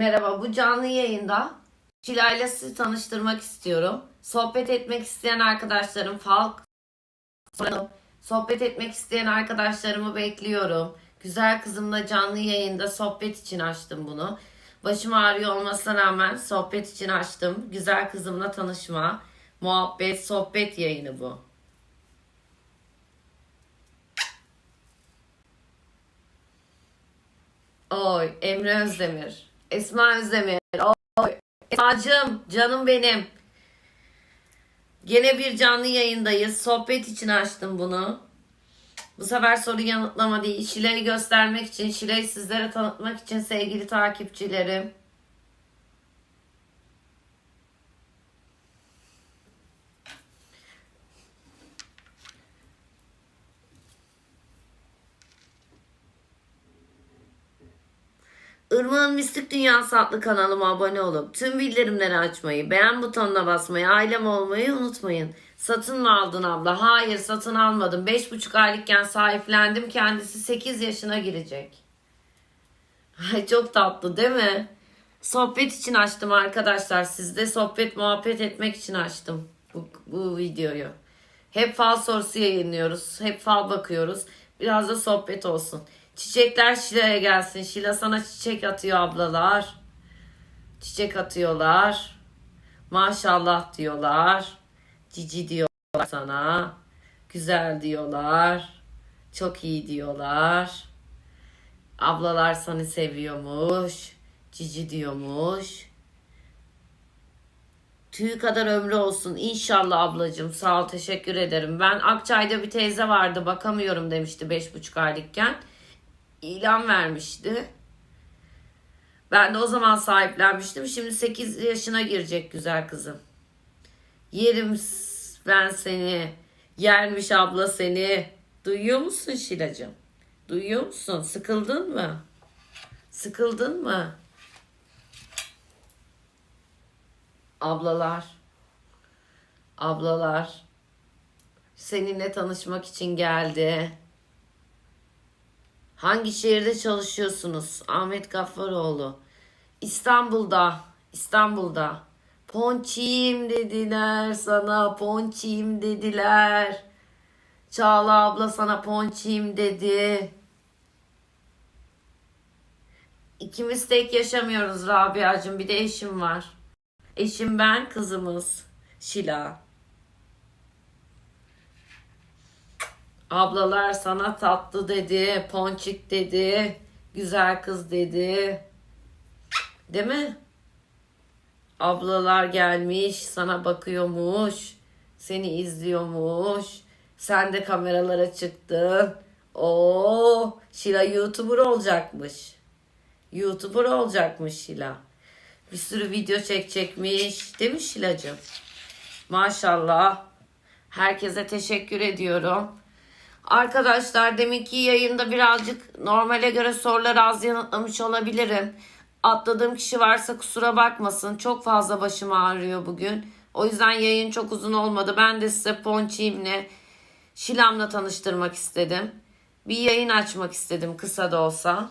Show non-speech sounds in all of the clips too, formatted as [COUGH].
Merhaba, bu canlı yayında Şila ile sizi tanıştırmak istiyorum. Sohbet etmek isteyen arkadaşlarım, Falk, sohbet etmek isteyen arkadaşlarımı bekliyorum. Güzel kızımla canlı yayında sohbet için açtım bunu. Başım ağrıyor olmasına rağmen sohbet için açtım. Güzel kızımla tanışma, muhabbet, sohbet yayını bu. Oy Emre Özdemir. Esma Özdemir. Oy Esma'cığım canım benim. Gene bir canlı yayındayız. Sohbet için açtım bunu. Bu sefer soru yanıtlama değil. Şile'yi göstermek için, Şile'yi sizlere tanıtmak için sevgili takipçilerim. Irmak'ın Mistik Dünyası adlı kanalıma abone olup tüm bildirimleri açmayı, beğen butonuna basmayı, ailem olmayı unutmayın. Satın mı aldın abla? Hayır satın almadım. 5,5 aylıkken sahiplendim. Kendisi 8 yaşına girecek. Ay çok tatlı değil mi? Sohbet için açtım arkadaşlar. Sizde sohbet muhabbet etmek için açtım bu, bu videoyu. Hep fal sorusu yayınlıyoruz. Hep fal bakıyoruz. Biraz da sohbet olsun. Çiçekler Şila'ya gelsin. Şila sana çiçek atıyor ablalar. Çiçek atıyorlar. Maşallah diyorlar. Cici diyorlar sana. Güzel diyorlar. Çok iyi diyorlar. Ablalar seni seviyormuş. Cici diyormuş. Tüy kadar ömrü olsun. İnşallah ablacığım. Sağ ol teşekkür ederim. Ben Akçay'da bir teyze vardı bakamıyorum demişti beş buçuk aylıkken. İlan vermişti. Ben de o zaman sahiplenmiştim. Şimdi 8 yaşına girecek güzel kızım. Yerim ben seni. Yermiş abla seni. Duyuyor musun Şilacığım? Duyuyor musun? Sıkıldın mı? Sıkıldın mı? Ablalar. Ablalar. Seninle tanışmak için geldi. Hangi şehirde çalışıyorsunuz? Ahmet Gaffaroğlu. İstanbul'da. İstanbul'da. Ponçiyim dediler sana. Ponçiyim dediler. Çağla abla sana ponçiyim dedi. İkimiz tek yaşamıyoruz Rabia'cığım. Bir de eşim var. Eşim ben, kızımız Şila. Ablalar sana tatlı dedi, ponçik dedi, güzel kız dedi. Değil mi? Ablalar gelmiş, sana bakıyormuş, seni izliyormuş. Sen de kameralara çıktın. Oo, Şila YouTuber olacakmış. YouTuber olacakmış Şila. Bir sürü video çekecekmiş. Değil mi Şilacığım? Maşallah. Herkese teşekkür ediyorum. Arkadaşlar deminki yayında birazcık normale göre soruları az yanıtlamış olabilirim. Atladığım kişi varsa kusura bakmasın. Çok fazla başım ağrıyor bugün. O yüzden yayın çok uzun olmadı. Ben de size Ponçiğim'le, Şilam'la tanıştırmak istedim. Bir yayın açmak istedim kısa da olsa.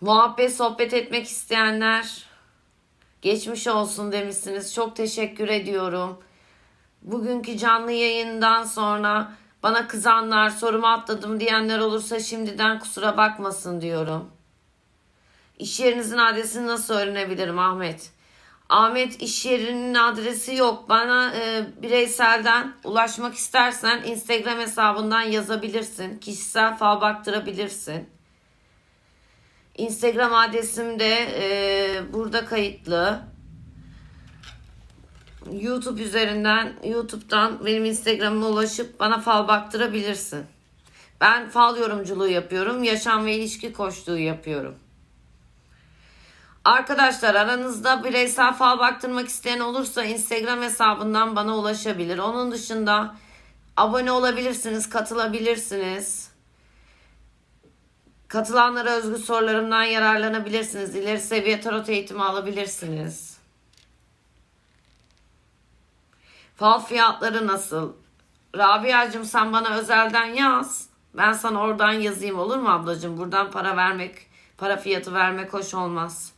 Muhabbet sohbet etmek isteyenler geçmiş olsun demişsiniz. Çok teşekkür ediyorum. Bugünkü canlı yayından sonra bana kızanlar, sorumu atladım diyenler olursa şimdiden kusura bakmasın diyorum. İş yerinizin adresini nasıl öğrenebilirim Ahmet? Ahmet iş yerinin adresi yok. Bana e, bireyselden ulaşmak istersen Instagram hesabından yazabilirsin. Kişisel fal baktırabilirsin. Instagram adresim de e, burada kayıtlı. YouTube üzerinden, YouTube'dan benim Instagram'ıma ulaşıp bana fal baktırabilirsin. Ben fal yorumculuğu yapıyorum. Yaşam ve ilişki koçluğu yapıyorum. Arkadaşlar aranızda bireysel fal baktırmak isteyen olursa Instagram hesabından bana ulaşabilir. Onun dışında abone olabilirsiniz, katılabilirsiniz. Katılanlara özgü sorularımdan yararlanabilirsiniz. İleri seviye tarot eğitimi alabilirsiniz. Fal fiyatları nasıl? Rabia'cığım sen bana özelden yaz. Ben sana oradan yazayım olur mu ablacığım? Buradan para vermek, para fiyatı vermek hoş olmaz.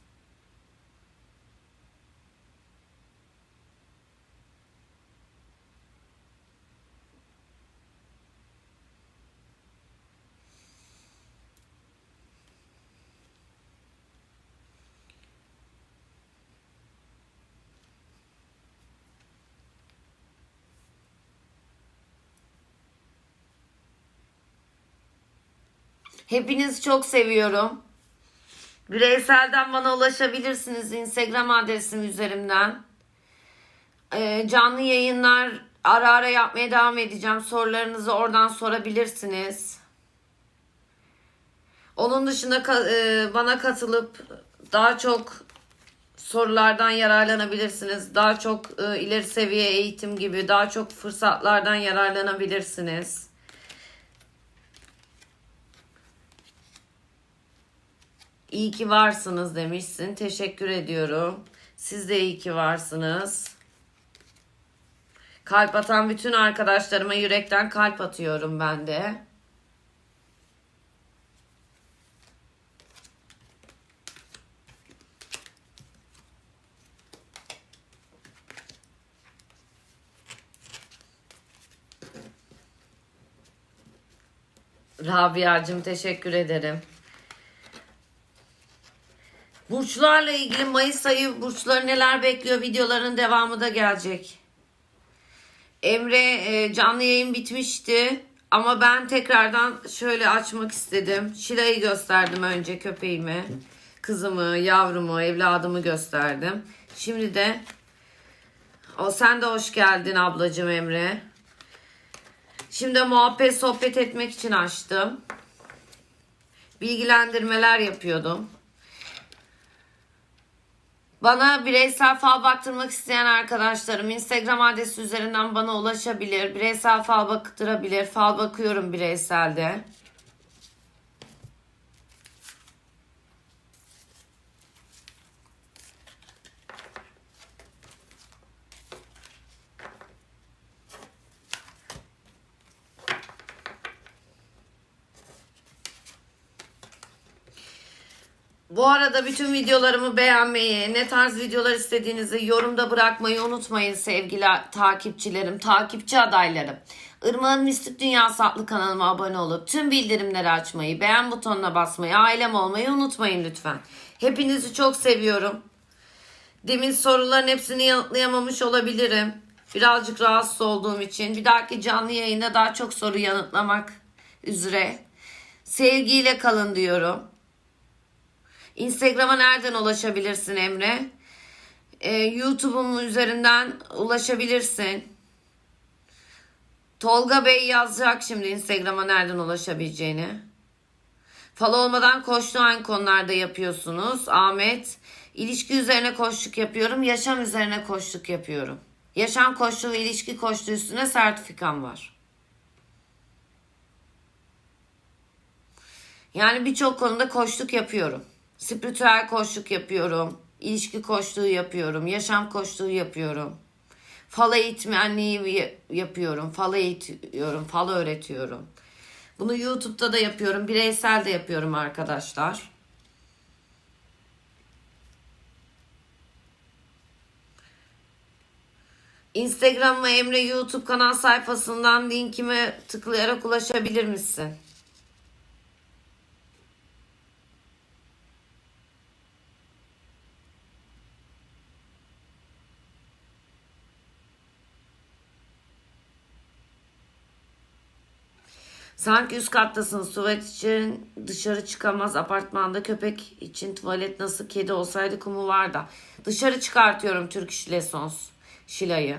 Hepinizi çok seviyorum. Bireyselden bana ulaşabilirsiniz Instagram adresim üzerinden. Ee, canlı yayınlar ara ara yapmaya devam edeceğim. Sorularınızı oradan sorabilirsiniz. Onun dışında e, bana katılıp daha çok sorulardan yararlanabilirsiniz. Daha çok e, ileri seviye eğitim gibi daha çok fırsatlardan yararlanabilirsiniz. İyi ki varsınız demişsin. Teşekkür ediyorum. Siz de iyi ki varsınız. Kalp atan bütün arkadaşlarıma yürekten kalp atıyorum ben de. Rabia'cığım teşekkür ederim. Burçlarla ilgili Mayıs ayı burçları neler bekliyor videoların devamı da gelecek. Emre e, canlı yayın bitmişti ama ben tekrardan şöyle açmak istedim. Şila'yı gösterdim önce köpeğimi, kızımı, yavrumu, evladımı gösterdim. Şimdi de o sen de hoş geldin ablacığım Emre. Şimdi muhabbet sohbet etmek için açtım. Bilgilendirmeler yapıyordum. Bana bireysel fal baktırmak isteyen arkadaşlarım Instagram adresi üzerinden bana ulaşabilir. Bireysel fal baktırabilir. Fal bakıyorum bireyselde. Bu arada bütün videolarımı beğenmeyi, ne tarz videolar istediğinizi yorumda bırakmayı unutmayın sevgili takipçilerim, takipçi adaylarım. Irmağın Mistik Dünyası adlı kanalıma abone olup tüm bildirimleri açmayı, beğen butonuna basmayı, ailem olmayı unutmayın lütfen. Hepinizi çok seviyorum. Demin soruların hepsini yanıtlayamamış olabilirim. Birazcık rahatsız olduğum için. Bir dahaki canlı yayında daha çok soru yanıtlamak üzere. Sevgiyle kalın diyorum. Instagram'a nereden ulaşabilirsin Emre? Ee, YouTube'un üzerinden ulaşabilirsin. Tolga Bey yazacak şimdi Instagram'a nereden ulaşabileceğini. Fal olmadan koştu hangi konularda yapıyorsunuz? Ahmet, ilişki üzerine koşluk yapıyorum, yaşam üzerine koşluk yapıyorum. Yaşam koşluğu ilişki koşluğu üstüne sertifikam var. Yani birçok konuda koşluk yapıyorum. Spiritüel koçluk yapıyorum. ilişki koçluğu yapıyorum. Yaşam koçluğu yapıyorum. Fal eğitmenliği yapıyorum. Fal eğitiyorum. Fal öğretiyorum. Bunu YouTube'da da yapıyorum. Bireysel de yapıyorum arkadaşlar. Instagram ve Emre YouTube kanal sayfasından linkime tıklayarak ulaşabilir misin? Sanki üst kattasın. Tuvalet için dışarı çıkamaz. Apartmanda köpek için tuvalet nasıl kedi olsaydı kumu var da. Dışarı çıkartıyorum Türk İş Lessons. Şilayı.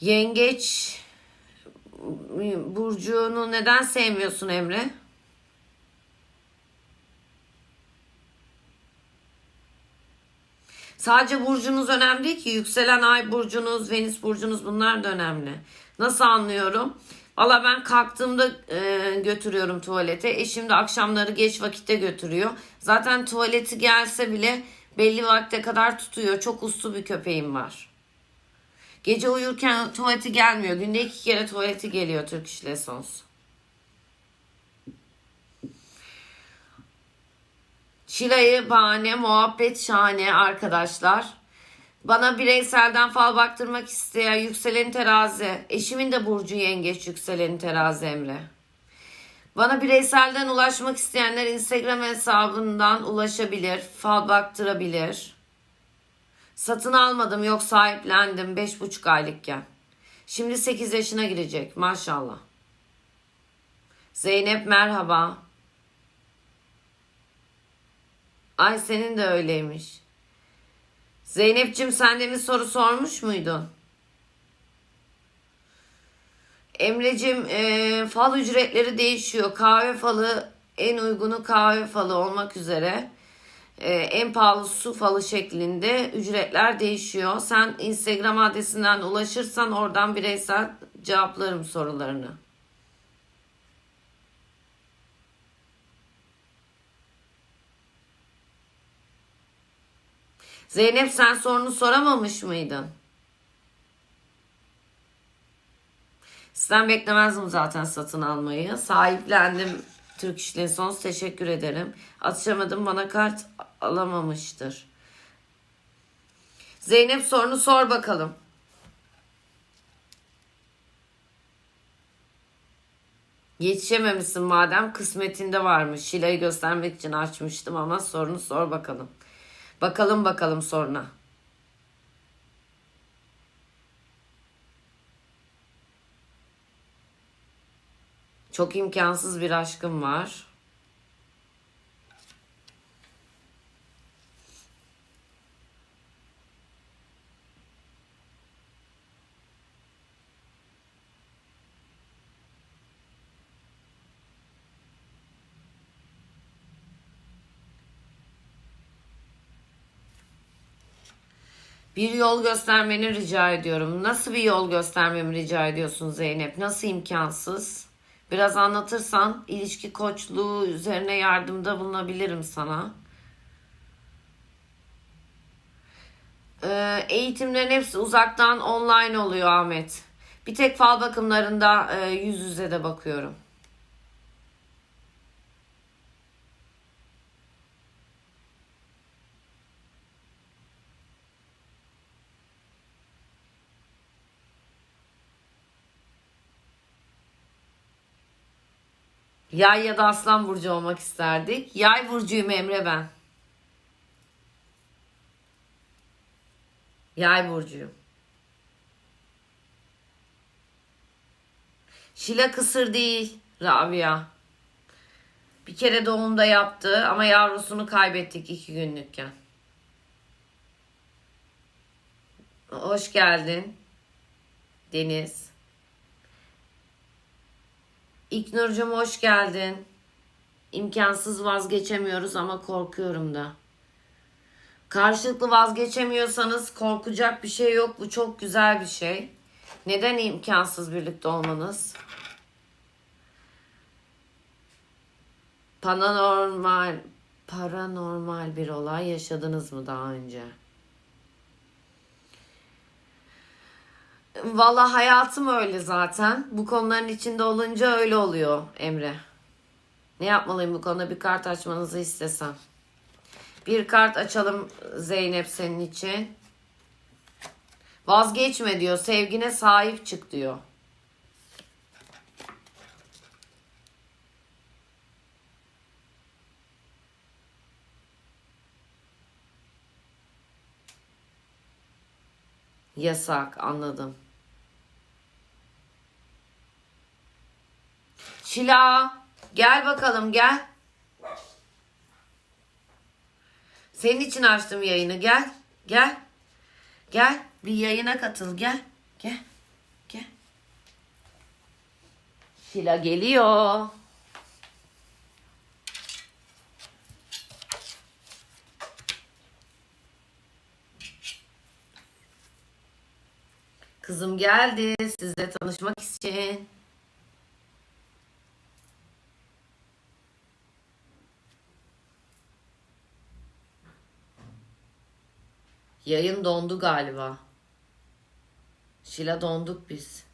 Yengeç burcunu neden sevmiyorsun Emre? Sadece burcunuz önemli ki. Yükselen ay burcunuz, Venüs burcunuz bunlar da önemli. Nasıl anlıyorum? Valla ben kalktığımda e, götürüyorum tuvalete. Eşim de akşamları geç vakitte götürüyor. Zaten tuvaleti gelse bile belli vakte kadar tutuyor. Çok uslu bir köpeğim var. Gece uyurken tuvaleti gelmiyor. Günde iki kere tuvaleti geliyor Turkish Lessons. Şilayı bahane, muhabbet şahane arkadaşlar. Bana bireyselden fal baktırmak isteyen yükselen terazi. Eşimin de burcu yengeç yükselen terazi Emre. Bana bireyselden ulaşmak isteyenler Instagram hesabından ulaşabilir. Fal baktırabilir. Satın almadım yok sahiplendim 5,5 aylıkken. Şimdi 8 yaşına girecek maşallah. Zeynep merhaba. Ay senin de öyleymiş. Zeynep'cim sen de bir soru sormuş muydun? Emre'cim e, fal ücretleri değişiyor. Kahve falı en uygunu kahve falı olmak üzere. E, en pahalı su falı şeklinde ücretler değişiyor. Sen Instagram adresinden ulaşırsan oradan bireysel cevaplarım sorularını. Zeynep sen sorunu soramamış mıydın? Sizden beklemezdim zaten satın almayı. Sahiplendim Türk İşleri Sons. Teşekkür ederim. Atışamadım bana kart alamamıştır. Zeynep sorunu sor bakalım. Yetişememişsin madem kısmetinde varmış. Şile'yi göstermek için açmıştım ama sorunu sor bakalım. Bakalım bakalım sonra. Çok imkansız bir aşkım var. Bir yol göstermeni rica ediyorum. Nasıl bir yol göstermemi rica ediyorsun Zeynep? Nasıl imkansız? Biraz anlatırsan ilişki koçluğu üzerine yardımda bulunabilirim sana. Ee, eğitimlerin hepsi uzaktan online oluyor Ahmet. Bir tek fal bakımlarında e, yüz yüze de bakıyorum. Yay ya da aslan burcu olmak isterdik. Yay burcuyum Emre ben. Yay burcuyum. Şila kısır değil Rabia. Bir kere doğumda yaptı ama yavrusunu kaybettik iki günlükken. Hoş geldin. Deniz. İknur'cum hoş geldin. İmkansız vazgeçemiyoruz ama korkuyorum da. Karşılıklı vazgeçemiyorsanız korkacak bir şey yok. Bu çok güzel bir şey. Neden imkansız birlikte olmanız? Paranormal, paranormal bir olay yaşadınız mı daha önce? Valla hayatım öyle zaten. Bu konuların içinde olunca öyle oluyor Emre. Ne yapmalıyım bu konuda bir kart açmanızı istesem. Bir kart açalım Zeynep senin için. Vazgeçme diyor. Sevgine sahip çık diyor. Yasak anladım. Şila gel bakalım gel. Senin için açtım yayını gel. Gel. Gel bir yayına katıl gel. Gel. Gel. Şila geliyor. Kızım geldi sizle tanışmak için. Yayın dondu galiba. Şila donduk biz.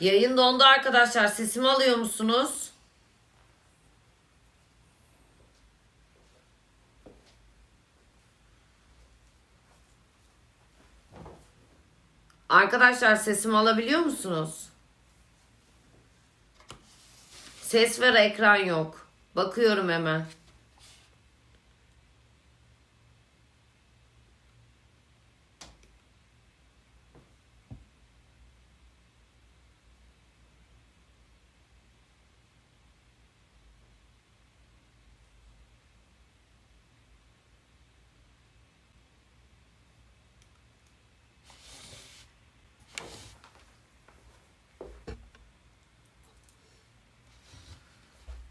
Yayın dondu arkadaşlar. Sesimi alıyor musunuz? Arkadaşlar sesimi alabiliyor musunuz? Ses ver ekran yok. Bakıyorum hemen.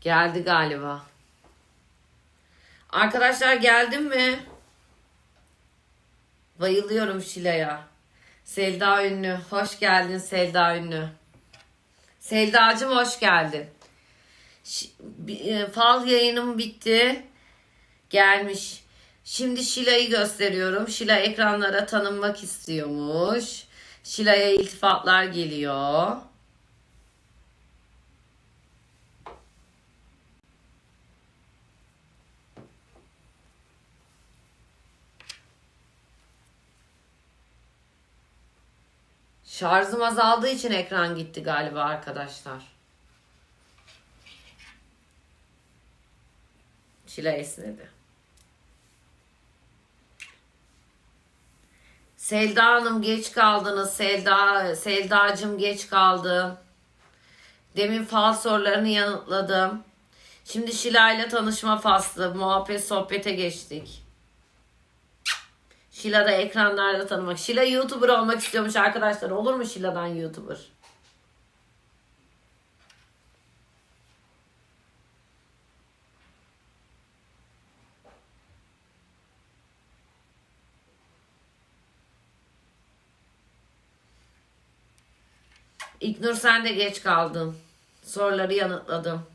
Geldi galiba. Arkadaşlar geldin mi? Bayılıyorum Şila'ya. Selda Ünlü. Hoş geldin Selda Ünlü. Selda'cığım hoş geldin. E, fal yayınım bitti. Gelmiş. Şimdi Şila'yı gösteriyorum. Şila ekranlara tanınmak istiyormuş. Şila'ya iltifatlar geliyor. Şarjım azaldığı için ekran gitti galiba arkadaşlar. Şila esnedi. Selda Hanım geç kaldınız. Selda, Selda'cım geç kaldı. Demin fal sorularını yanıtladım. Şimdi Şila ile tanışma faslı. Muhabbet sohbete geçtik. Şila da ekranlarda tanımak. Şila YouTuber olmak istiyormuş arkadaşlar. Olur mu Şila'dan YouTuber? İknur sen de geç kaldın. Soruları yanıtladım.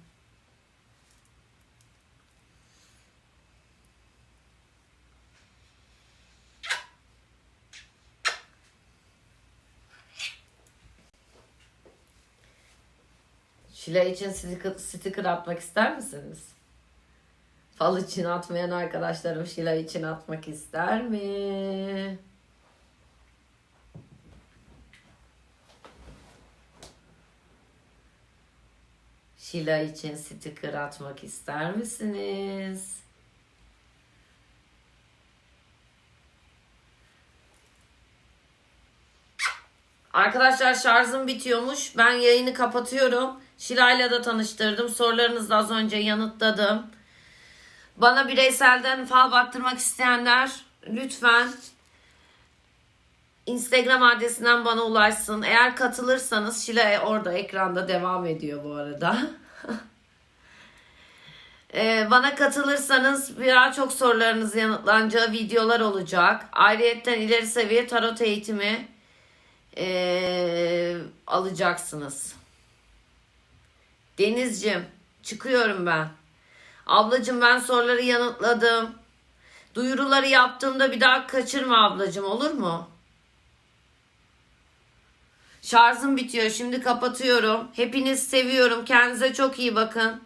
Şila için sticker atmak ister misiniz? Fal için atmayan arkadaşlarım Şila için atmak ister mi? Şila için sticker atmak ister misiniz? Arkadaşlar şarjım bitiyormuş. Ben yayını kapatıyorum. Şila'yla da tanıştırdım. Sorularınızı az önce yanıtladım. Bana bireyselden fal baktırmak isteyenler lütfen Instagram adresinden bana ulaşsın. Eğer katılırsanız Şila orada ekranda devam ediyor bu arada. [LAUGHS] Ee, bana katılırsanız daha çok sorularınız yanıtlanacağı videolar olacak. Ayrıyetten ileri seviye tarot eğitimi ee, alacaksınız. Denizcim çıkıyorum ben. Ablacım ben soruları yanıtladım. Duyuruları yaptığımda bir daha kaçırma ablacım olur mu? Şarjım bitiyor. Şimdi kapatıyorum. Hepiniz seviyorum. Kendinize çok iyi bakın.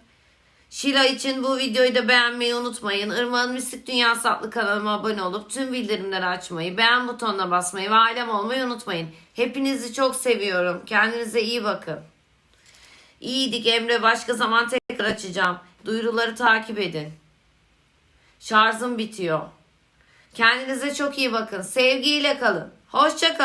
Şila için bu videoyu da beğenmeyi unutmayın. Irmak'ın Mistik Dünyası adlı kanalıma abone olup tüm bildirimleri açmayı, beğen butonuna basmayı ve ailem olmayı unutmayın. Hepinizi çok seviyorum. Kendinize iyi bakın. İyiydik Emre. Başka zaman tekrar açacağım. Duyuruları takip edin. Şarjım bitiyor. Kendinize çok iyi bakın. Sevgiyle kalın. Hoşça kalın.